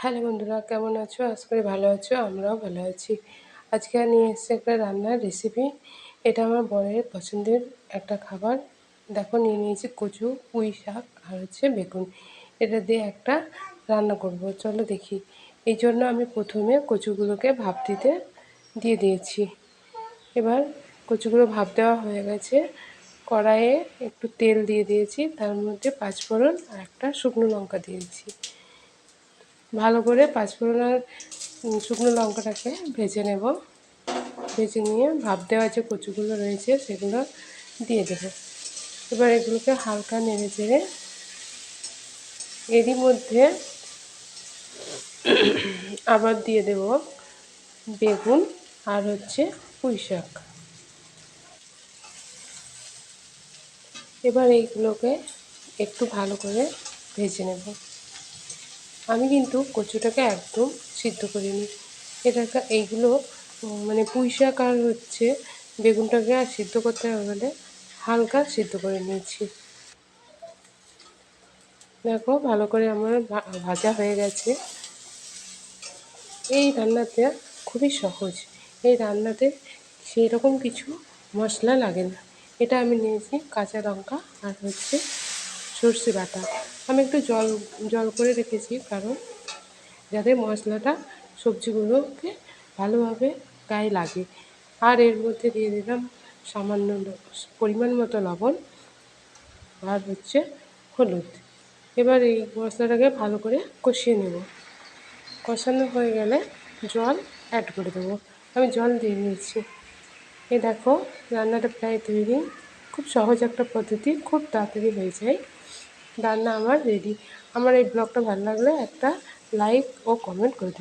Hello বন্ধুরা, কেমন আছো? আজ করে ভালো আছো, আমরাও ভালো আছি। আজকে নিয়ে এসেছি একটা রান্নার রেসিপি এটা আমার বরের পছন্দের একটা খাবার। দেখো, নিয়ে নিয়েছি কচু, পুঁই শাক আর হচ্ছে বেগুন। এটা দিয়ে একটা রান্না করব। চলো দেখি। এই জন্য আমি প্রথমে কচুগুলোকে ভাপ দিতে দিয়ে দিয়েছি। এবার কচুগুলো ভাপ দেওয়া হয়ে গেছে। কড়াইয়ে একটু তেল দিয়ে দিয়েছি। তার মধ্যে পাঁচফোড়ন আর একটা শুকনো লঙ্কা দিয়েছি। ভালো করে পাঁচফোড়ন আর শুকনো লঙ্কাটাকে ভেজে নেব। ভেজে নিয়ে ভাপ দেওয়া যে কচুগুলো রয়েছে সেগুলো দিয়ে দেবো। এবার এগুলোকে হালকা নেড়ে চেড়ে এরই মধ্যে আবার দিয়ে দেব বেগুন আর হচ্ছে পুঁই শাক। এবার এইগুলোকে একটু ভালো করে ভেজে নেব। আমি কিন্তু কচুটাকে একদম সিদ্ধ করিনি। এটা এইগুলো মানে পুঁই আর হচ্ছে বেগুনটাকে আর সিদ্ধ করতে হবে হালকা সিদ্ধ করে নিয়েছি। দেখো ভালো করে আমার ভাজা হয়ে গেছে। এই রান্নাতে খুবই সহজ। এই রান্নাতে সেই রকম কিছু মশলা লাগে না। এটা আমি নিয়েছি কাঁচা লঙ্কা আর হচ্ছে সর্ষে বাটা। আমি একটু জল জল করে রেখেছি কারণ যাতে মশলাটা সবজিগুলোকে ভালোভাবে গায়ে লাগে। আর এর মধ্যে দিয়ে দিলাম সামান্য পরিমাণ মতো লবণ আর হচ্ছে হলুদ। এবার এই মশলাটাকে ভালো করে কষিয়ে নেব। কষানো হয়ে গেলে জল অ্যাড করে দেবো। আমি জল দিয়ে নিয়েছি এ দেখো রান্নাটা প্রায় তৈরি। খুব সহজ একটা পদ্ধতি, খুব তাড়াতাড়ি হয়ে যায়। রান্না আমার রেডি আমার এই ব্লগটা ভালো লাগলে একটা লাইক ও কমেন্ট করে দেবেন